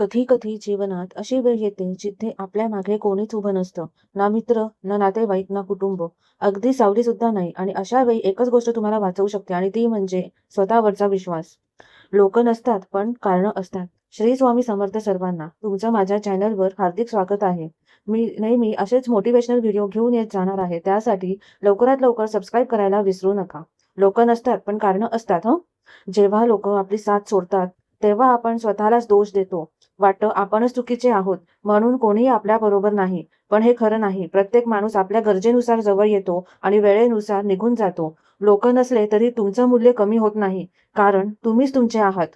कधी कधी जीवनात अशी वेळ येते जिथे आपल्या मागे कोणीच उभं नसतं. ना मित्र ना नातेवाईक ना कुटुंब. अगदी सावली सुद्धा नाही आणि अशा वेळी एकच गोष्ट तुम्हाला वाचवू शकते आणि ती म्हणजे स्वतःवरचा विश्वास. लोक नसतात पण कारण असतात. श्री स्वामी समर्थ सर्वांना तुमचं माझ्या चॅनलवर हार्दिक स्वागत आहे. मी नेहमी असेच मोटिवेशनल व्हिडिओ घेऊन येत जाणार आहे. त्यासाठी लवकरात लवकर सबस्क्राईब करायला विसरू नका. लोक नसतात पण कारण असतात हं? जेव्हा लोक आपली साथ सोडतात तेव्हा आपण स्वतःलाच दोष देतो. वाटतं आपणच चुकीचे आहोत. म्हणून कोणीही आपल्या बरोबर नाही. पण हे खरं नाही. प्रत्येक माणूस आपल्या गरजेनुसार जवळ येतो आणि वेळेनुसार निघून जातो. लोक नसले तरी तुमचं मूल्य कमी होत नाही. कारण तुम्हीच तुमचे आहात.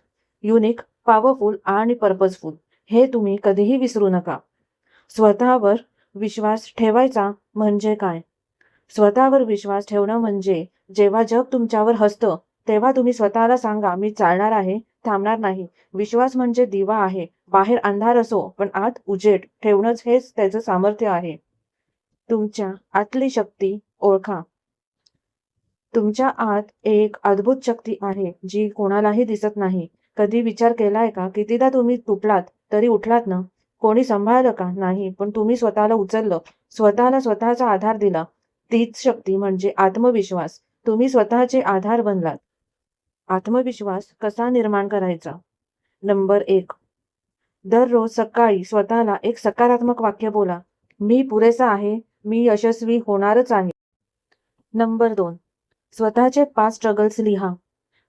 युनिक पॉवरफुल आणि पर्पजफुल हे तुम्ही कधीही विसरू नका. स्वतःवर विश्वास ठेवायचा म्हणजे काय? स्वतःवर विश्वास ठेवणं म्हणजे जेव्हा जग तुमच्यावर हसतं तेव्हा तुम्ही स्वतःला सांगा मी चालणार आहे. थांबणार नाही. विश्वास म्हणजे दिवा आहे. बाहेर अंधार असो पण आत उजेड. ठेवणंच हेच त्याचं सामर्थ्य आहे. तुमच्या आतली शक्ती ओळखा. तुमच्या आत एक अद्भुत शक्ती आहे जी कोणालाही दिसत नाही. कधी विचार केलाय का? कितीदा तुम्ही तुटलात तरी उठलात ना? कोणी सांभाळलं का? नाही पण तुम्ही स्वतःला उचललं. स्वतःला स्वतःचा आधार दिला. तीच शक्ती म्हणजे आत्मविश्वास. तुम्ही स्वतःचे आधार बनलात. आत्मविश्वास कसा निर्माण करायचा? नंबर एक. दररोज सकाळी स्वतःला एक सकारात्मक वाक्य बोला. मी पुरेसा आहे मी यशस्वी होणारच आहे. नंबर दोन. स्वतःचे पाच स्ट्रगल्स लिहा.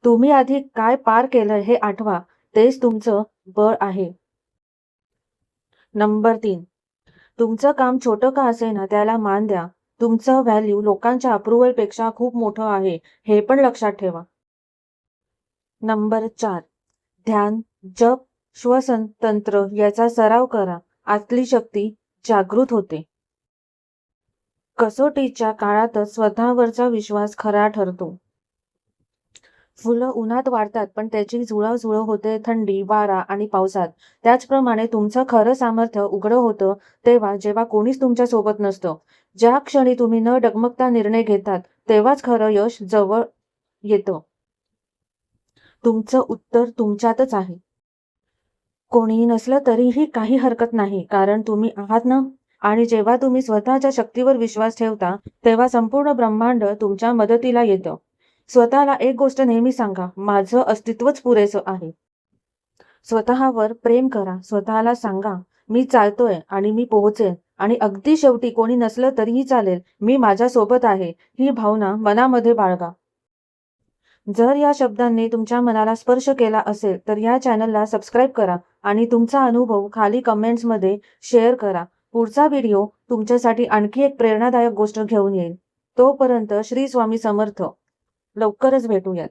तुम्ही आधी काय पार केलं हे आठवा. तेच तुमचं बळ आहे. नंबर तीन. तुमचं काम छोटं का असे ना त्याला मान द्या. तुमचं व्हॅल्यू लोकांच्या अप्रुव्हलपेक्षा खूप मोठं आहे. हे पण लक्षात ठेवा. नंबर चार. ध्यान जप श्वसन तंत्र याचा सराव करा. आतली शक्ती जागृत होते. कसोटीच्या काळातच स्वतःवरचा विश्वास खरा ठरतो. फुलं उन्हात वाढतात पण त्याची जुळाजुळव होते थंडी वारा आणि पावसात. त्याचप्रमाणे तुमचं खरं सामर्थ्य उघडं होतं तेव्हा जेव्हा कोणीच तुमच्यासोबत नसतं. ज्या क्षणी तुम्ही न डगमगता निर्णय घेतात तेव्हाच खरं यश जवळ येतं. तुमचं उत्तर तुमच्यातच आहे. कोणी नसलं तरीही काही हरकत नाही कारण तुम्ही आहात ना? आणि जेव्हा तुम्ही स्वतःच्या शक्तीवर विश्वास ठेवता तेव्हा संपूर्ण ब्रह्मांड तुमच्या मदतीला येतं. स्वतःला एक गोष्ट नेहमी सांगा माझं अस्तित्वच पुरेसं आहे. स्वतःवर प्रेम करा स्वतःला सांगा मी चालतोय आणि मी पोहोचेन. आणि अगदी शेवटी कोणी नसलं तरीही चालेल मी माझ्या सोबत आहे ही भावना मनामध्ये बाळगा. जर या शब्दांनी तुमच्या मनाला स्पर्श केला असेल तर या चॅनलला सबस्क्राईब करा आणि तुमचा अनुभव खाली कमेंट्समध्ये शेअर करा. पुढचा व्हिडिओ तुमच्यासाठी आणखी एक प्रेरणादायक गोष्ट घेऊन येईल. तोपर्यंत श्री स्वामी समर्थ. लवकरच भेटूयात.